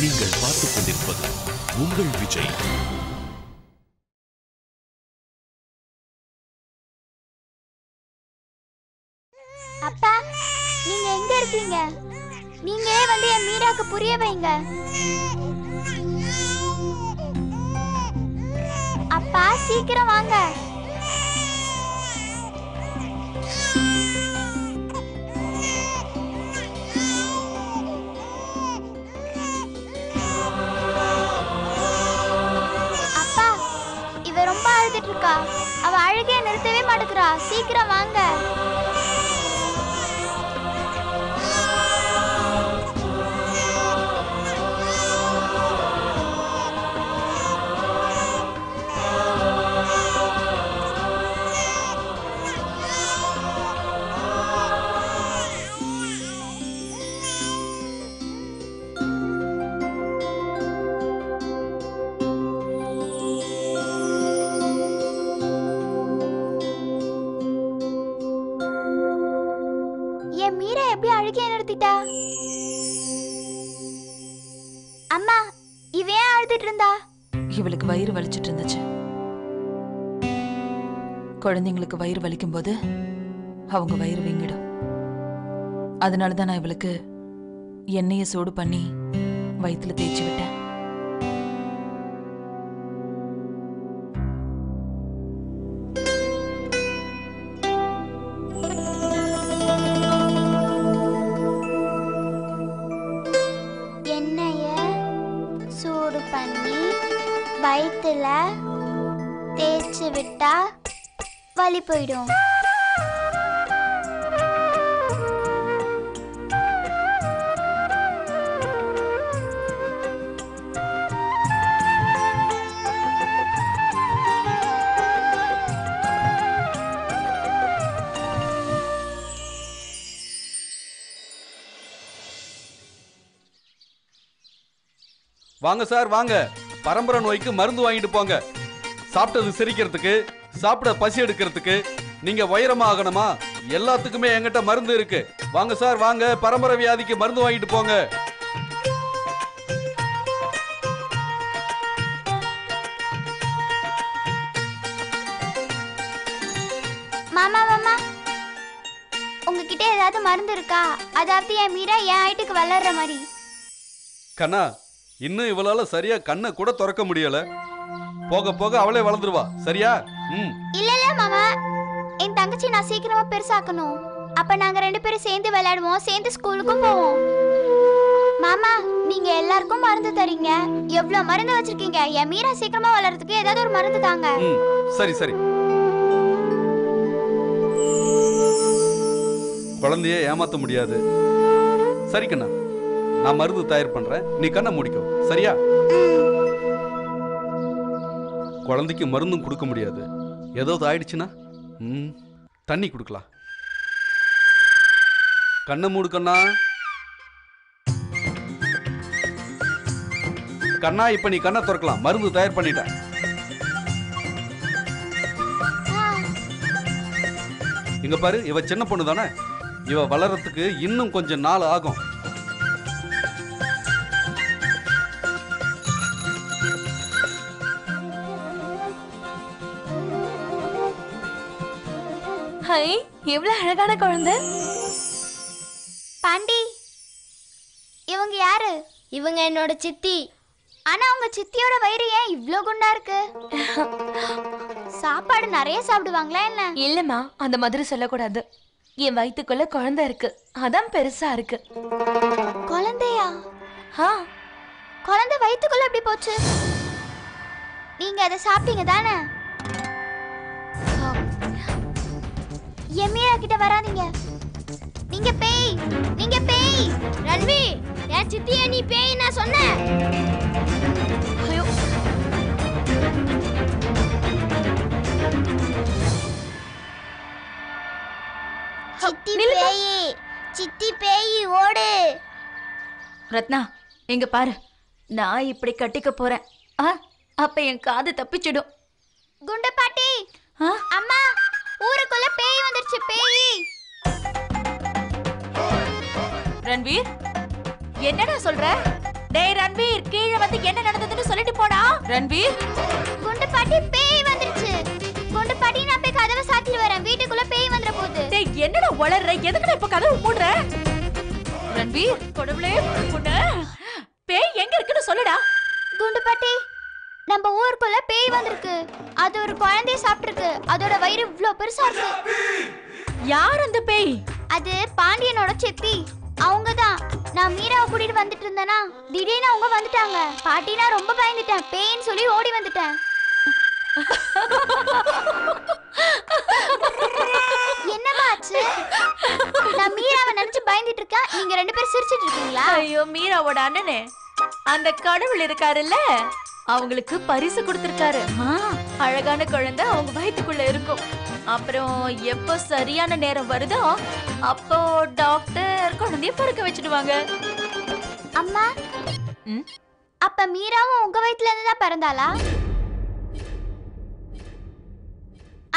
நீங்கள் பார்த்துக் கொண்டிருப்பது உங்கள் விஜய். அப்பா நீங்க எங்க இருக்கீங்க? நீங்களே வந்து என் மீராக்கு புரிய வைங்க. அப்பா சீக்கிரம் வாங்க. நிறுத்தவே மாட்டேங்கிறா. சீக்கிரம் வாங்க. ஏன் இருந்தா இவளுக்கு வயிறு வலிச்சிட்டு இருந்துச்சு குழந்தைங்களுக்கு வயிறு வலிக்கும் போது அவங்க வயிறு வீங்கிடும். அதனால தான் நான் இவளுக்கு எண்ணெயை சூடு பண்ணி வயித்துல தேய்ச்சி விட்டேன். போயிடும். வாங்க சார் வாங்க. பரம்பரை நோய்க்கு மருந்து வாங்கிட்டு போங்க. சாப்பிட்டது சிரிக்கிறதுக்கு சாப்பிட பசி எடுக்கிறதுக்கு நீங்க வைரமா ஆகணுமா? எல்லாத்துக்குமே என்கிட்ட மருந்து இருக்கு. வாங்க சார் வாங்க. பரம்பரை வியாதிக்கு மருந்து வாங்கிட்டு போங்க. மாமா மாமா. உங்ககிட்ட ஏதாவது மருந்து இருக்கா? அதாவது என் மீரா என் ஹைட்டுக்கு வளர்ற மாதிரி. கண்ணா இன்னும் இவளால சரியா கண்ணை கூட திறக்க முடியல. போக போக அவளே வளர்ந்துருவா. சரியா? இல்ல இல்ல மாமா. என் தங்கச்சி நான் சீக்கிரமா பெருசாக்கணும். அப்ப நாங்க ரெண்டு பேரும் சேர்ந்து விளையாடுவோம். சேர்ந்து ஸ்கூலுக்கும் போவோம். மாமா நீங்க எல்லாருக்கும் மருந்து தரீங்க. எவ்வளவு மருந்து வச்சிருக்கீங்க? என் மீரா சீக்கிரமா வளர்றதுக்கு ஏதாவது ஒரு மருந்து தாங்க. சரி சரி. குழந்தைய ஏமாத்த முடியாது. சரி கண்ணா. நான் மருந்து தயார் பண்றேன். நீ கண்ணை முடிக்கோ. சரியா? குழந்தைக்கு மருந்தும் கொடுக்க முடியாது. ஏதாவது ஆயிடுச்சுன்னா ம். தண்ணி கொடுக்கலாம். கண்ணை மூடு கண்ணா. கண்ணா இப்ப நீ கண்ணை திறக்கலாம். மருந்து தயார் பண்ணிட்டேன். இங்க பாரு இவ சின்ன பொண்ணு தானே இவ வளர்றதுக்கு இன்னும் கொஞ்சம் நாள் ஆகும். ஹை எவ்வளவு அழகான குழந்தை? பாண்டி இவங்க யாரு? இவங்க என்னோட சித்தி. ஆனா உங்க சித்தியோட வயிறு ஏன் இவ்ளோ குண்டா இருக்கு? சாப்பாடு நிறைய சாப்பிடுவாங்களா என்ன? இல்லம்மா அந்த மாதிரி சொல்லக்கூடாது. என் வயித்துக்குள்ள குழந்தை இருக்கு. அதான் பெருசா இருக்கு. குழந்தையா? ஆ. குழந்தை வயித்துக்குள்ள எப்படி போச்சு? நீங்க அதை சாப்பிட்டீங்க தானே? எம்மியா கிட்ட வராதீங்க. நீங்க பேய் நீங்க பேய். ரன்வி என் சித்திய நீ பேய் நான் சொன்னேன் ஐயோ. சித்தி பேய் சித்தி பேய் ஓடு. ரத்னா இங்க பாரு. நான் இப்படி கட்டிக்க போறேன். ஆ அப்ப என் காது தப்பிச்சிடும். குண்டு பாட்டி அம்மா. ஊருக்குள்ள பேய் வந்துருச்சு பேய். ரன்வீர் என்னடா சொல்ற? டேய் ரன்வீர் கீழே வந்து என்ன நடந்ததுன்னு சொல்லிட்டு போடா. ரன்வீர். குண்டு பாட்டி பேய் வந்துருச்சு. குண்டு பாட்டி நான் போய் கதவை சாத்திட்டு வரேன். வீட்டுக்குள்ள பேய் வந்துற போகுது. டேய் என்னடா உளறற எதுக்குடா இப்ப கதவு மூடுற? ரன்வீர் கொடுவளே புண்ணு. பேய் எங்க இருக்குன்னு சொல்லுடா. குண்டு பாட்டி நம்ம ஊருக்குள்ள பேய் வந்திருக்கு. அது ஒரு குழந்தைய சாப்பிட்டிருக்கு. அதோட வயிறு இவ்ளோ பெருசா இருக்கு. யார் அந்த பேய்? அது பாண்டியனோட செத்தி அவங்க தான் நான் மீராவை கூட்டிட்டு வந்துட்டு இருந்தேனா திடீர்னு அவங்க வந்துட்டாங்க. பாட்டி நான் ரொம்ப பயந்துட்டேன். பேயின்னு சொல்லி ஓடி வந்துட்டேன். என்னம்மா ஆச்சு? நான் மீராவை நினைச்சு பயந்துட்டு இருக்கேன். நீங்க ரெண்டு பேரும் சிரிச்சிட்டு இருக்கீங்களா? ஐயோ மீராவோட அண்ணனே. அந்த கடவுள் இருக்காருல்ல. அவங்களுக்கு பரிசு கொடுத்திருக்காரு. அழகான குழந்தை அவங்க வயித்துக்குள்ள இருக்கும். அப்புறம் எப்போ சரியான நேரம் வருதோ அப்போ டாக்டர் குழந்தைய பிறக்க வச்சிடுவாங்க. அம்மா? அப்ப மீராவும் உங்க வயித்துல இருந்து தான் பிறந்தாளா?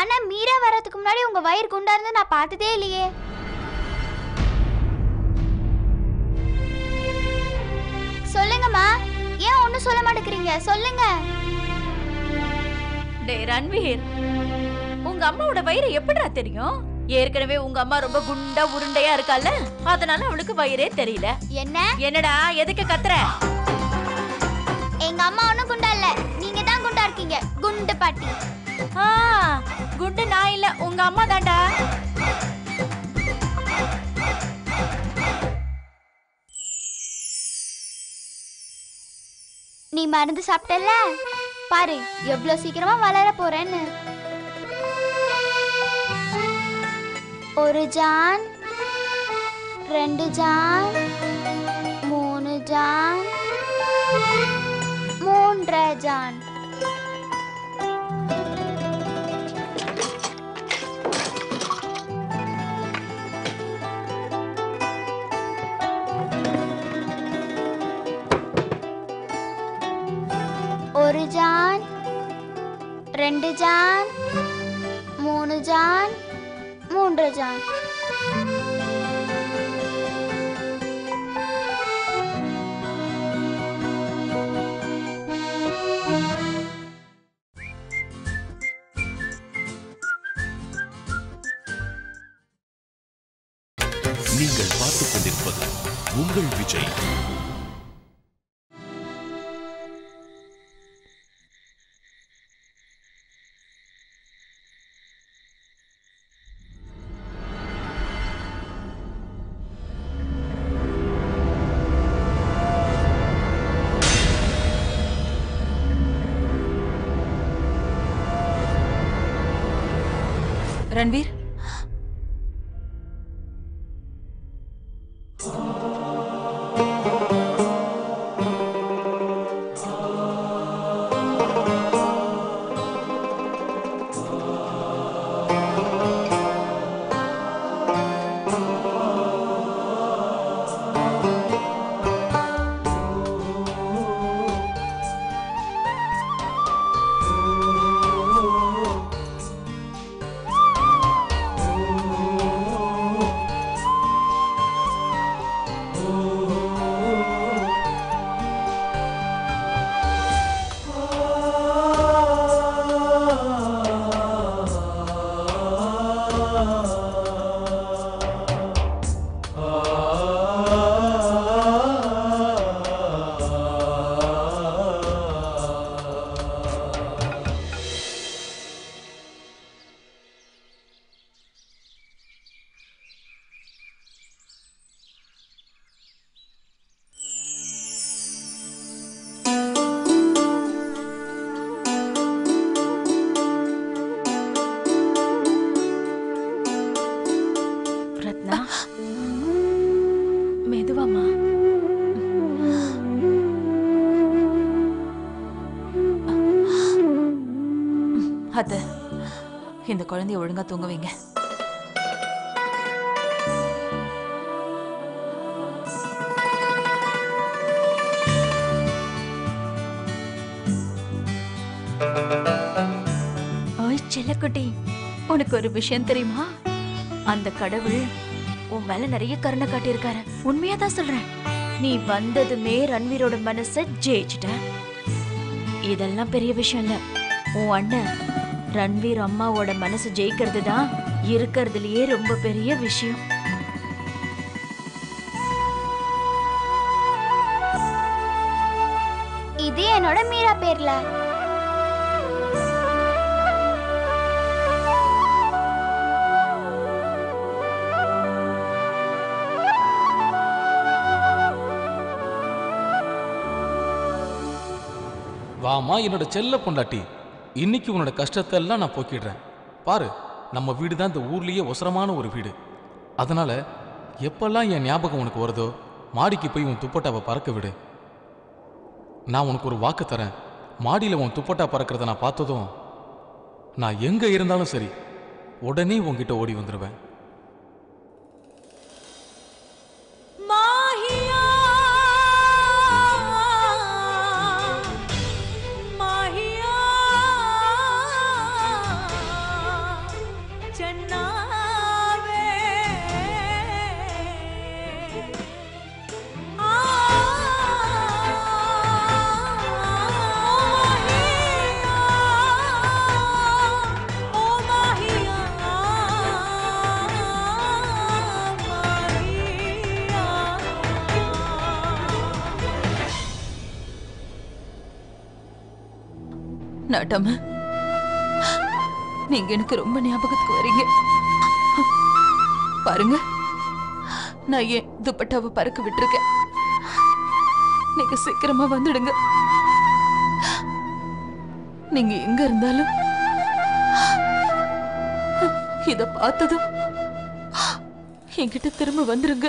ஆனா மீரா வர்றதுக்கு முன்னாடி உங்க வயிறு குண்டா இருந்து நான் பார்த்ததே இல்லையே. சொல்லுங்கம்மா. ஏன் ஒண்ணும் சொல்ல மாட்டேங்கிறீங்க? சொல்லுங்க. டேய் ரன்வீர் உங்க அம்மாவோட வயிறு எப்படிடா தெரியும்? ஏற்கனவே உங்க அம்மா ரொம்ப குண்டா உருண்டையா இருக்கால அதனால அவளுக்கு வயிறே தெரியல. என்ன? என்னடா எதுக்கு கத்துற? எங்க அம்மா ஒண்ணும் குண்டா இல்ல. நீங்க தான் குண்டா இருக்கீங்க. குண்டு பாட்டி. ஆ, குண்டு நான் இல்ல உங்க அம்மா தான்டா. நீ மருந்து சாப்பிட்டல பாரு எவ்வளவு சீக்கிரமா வளர போறேன்னு. ஒரு ஜான் ரெண்டு ஜான் மூணு ஜான் மூன்றரை ஜான். ரெண்டு ஜான் மூணு ஜான் மூன்று ஜான். நீங்கள் பார்த்துக் கொண்டிருப்பது உங்கள் விஜய். ரன்வீர் இந்த குழந்தைய ஒழுங்கா தூங்க வைங்க. செல்லக்குட்டி உனக்கு ஒரு விஷயம் தெரியுமா? அந்த கடவுள் உன் மேல நிறைய கருணை காட்டியிருக்காரு. உண்மையா தான் சொல்றேன். நீ வந்ததுமே ரன்வீரோட மனசை ஜெயிச்சிட்ட. இதெல்லாம் பெரிய விஷயம் இல்ல. உன் அண்ணன் ரன்வீர் அம்மாவோட மனசு ஜெயிக்கிறது தான் இருக்கிறதுலயே ரொம்ப பெரிய விஷயம். இது என்னோட மீரா பேர்ல. வாமா என்னோட செல்ல பொண்டாட்டி. இன்னைக்கு உன்னோட கஷ்டத்தை எல்லாம் நான் போக்கிடுறேன். பாரு நம்ம வீடு தான் இந்த ஊர்லேயே ஒசரமான ஒரு வீடு. அதனால எப்பெல்லாம் என் ஞாபகம் உனக்கு வருதோ மாடிக்கு போய் உன் துப்பட்டாவை பறக்க விடு. நான் உனக்கு ஒரு வாக்கு தரேன். மாடியில் உன் துப்பட்டா பறக்கிறத நான் பார்த்ததும் நான் எங்கே இருந்தாலும் சரி உடனே உன்கிட்ட ஓடி வந்துடுவேன் நாட்டாம நீங்க எனக்கு ரொம்ப ஞாபகத்துக்கு வரீங்க. பாருங்க நான் ஏன் துப்பட்டாவை பறக்க விட்டுருக்கேன்? நீங்க சீக்கிரமா வந்துடுங்க. நீங்க எங்க இருந்தாலும் இத பார்த்ததும் என்கிட்ட திரும்ப வந்துருங்க.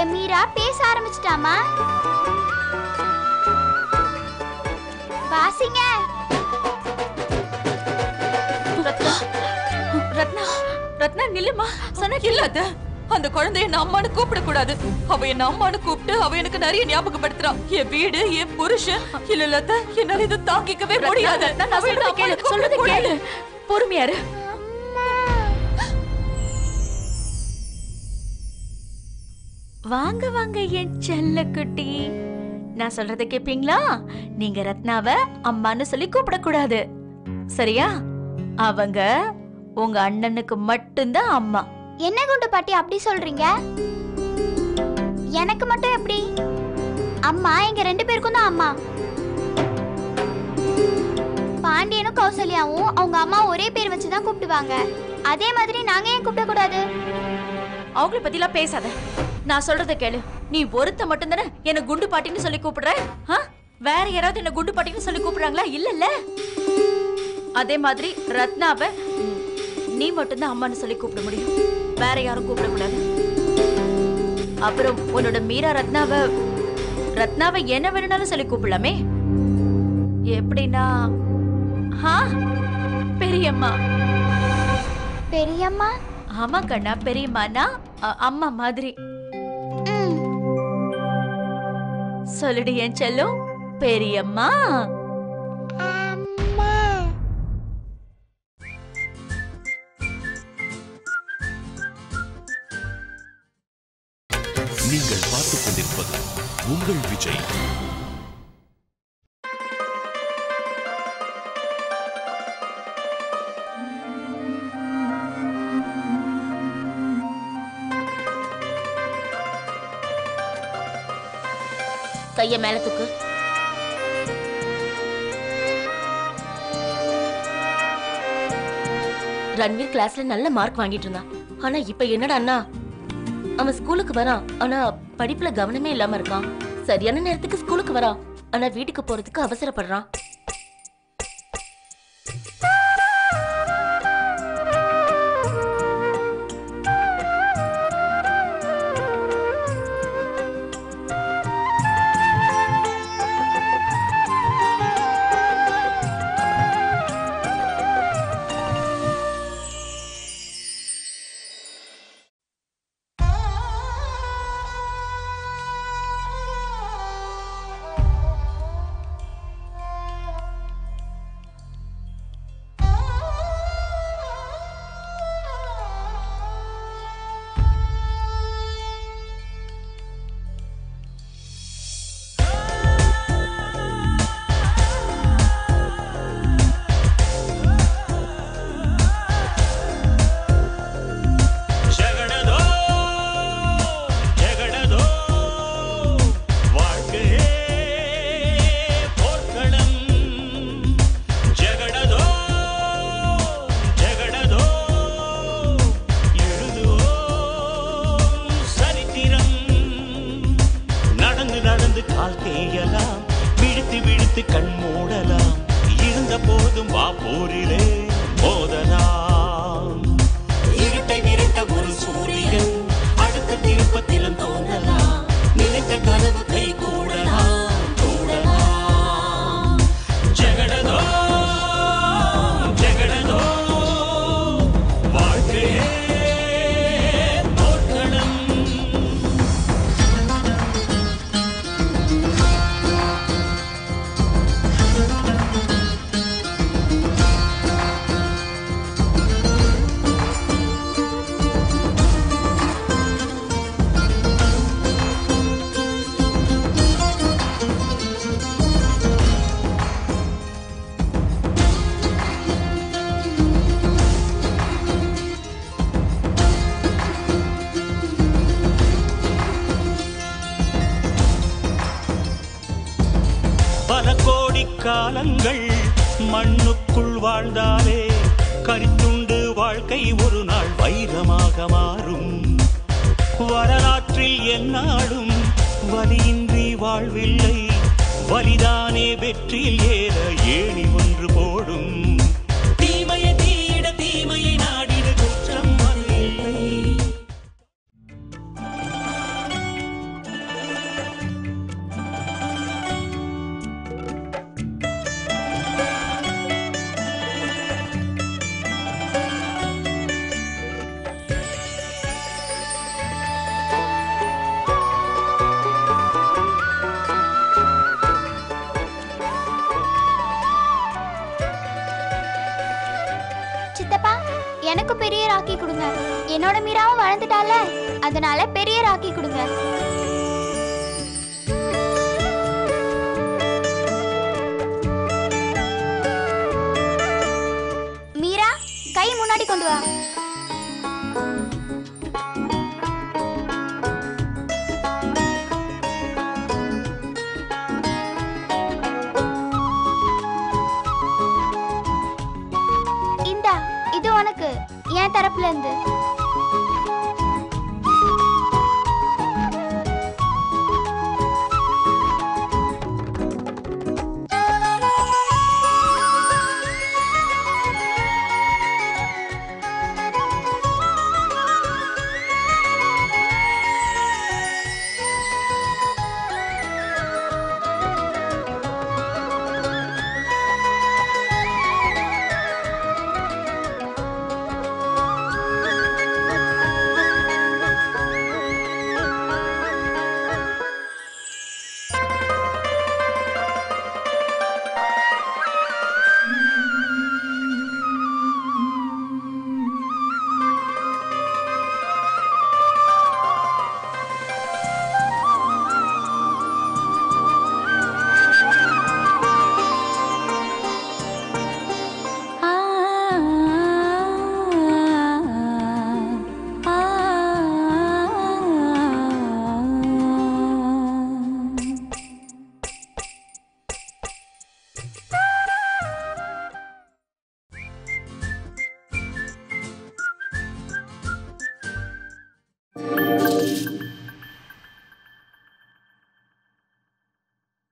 என் மீரா பேச ஆரம்பிச்சிட்டாமா வாசிங்க. ரத்னா ரத்னா நில்லுமா? சொன்ன இல்லாத அந்த குழந்தைய நான் அம்மானு கூப்பிட கூடாது அவ என்ன அம்மானு கூப்பிட்டு அவ எனக்கு நிறைய ஞாபகப்படுத்துறா. என் வீடு என் புருஷன் இல்ல லதா என்னால இதை தாங்கிக்கவே முடியாது. நான் வாங்க வாங்க என் செல்ல குட்டி. நான் சொல்றத கேப்பீங்களா? நீங்க ரத்னாவ அம்மான்னு சொல்லி கூப்பிடக்கூடாது. சரியா? அவங்க உங்க அண்ணனுக்கு மட்டும்தான் அம்மா. என்ன குண்டு பாட்டி அப்படி சொல்றீங்க? எனக்கு மட்டும் எப்படி? அம்மா எங்க ரெண்டு பேருக்கும் தான் அம்மா. பாண்டியனும் கௌசல்யாவும் அவங்க அம்மா ஒரே பேர் வச்சு தான் கூப்பிடுவாங்க. அதே மாதிரி நாங்க ஏன் கூப்பிடக்கூடாது? அவங்கள பத்திலாம் பேசாத. நான் சொல்றத கேளு. நீ ஒருத்த மட்டும்தானே என்ன குண்டு பாட்டின்னு சொல்லி கூப்பிடுற? வேற யாராவது என்ன குண்டு பாட்டின்னு சொல்லி கூப்பிடுறாங்களா? இல்லல்ல. அதே மாதிரி ரத்னாவை நீ மட்டும்தான் அம்மான்னு சொல்லி கூப்பிட முடியும். வேற யாரும் கூப்பிடக்கூடாது. அப்புறம் உன்னோட மீரா ரத்னாவை ரத்னாவை என்ன வேணும்னாலும் சொல்லி கூப்பிடலாமே. எப்படின்னா பெரியம்மா. பெரியம்மா? ஆமா கண்ணா பெரியம்மானா அம்மா மாதிரி. சொல்லுடி என் செல்லம் பெரியம்மா. நீங்கள் பார்த்துக் கொண்டிருப்பது உங்கள் விஜய். கைய மேல தூக்கு. ரன்வீர் கிளாஸ்ல நல்ல மார்க் வாங்கிட்டு இருந்தான். ஆனா இப்ப என்னடா அண்ணா? அவன் ஸ்கூலுக்கு வரான். ஆனா படிப்புல கவனமே இல்லாம இருக்கான். சரியான நேரத்துக்கு ஸ்கூலுக்கு வரான். ஆனா வீட்டுக்கு போறதுக்கு அவசரப்படுறான். வலியின்றி வாழ்வில்லை. வலிதானே வெற்றியில் ஏ எனக்கு பெரிய ராக்கி கொடுங்க. என்னோட மீராவும் வளர்ந்துட்டால அதனால பெரிய ராக்கி கொடுங்க. மீரா கை முன்னாடி கொண்டு வா.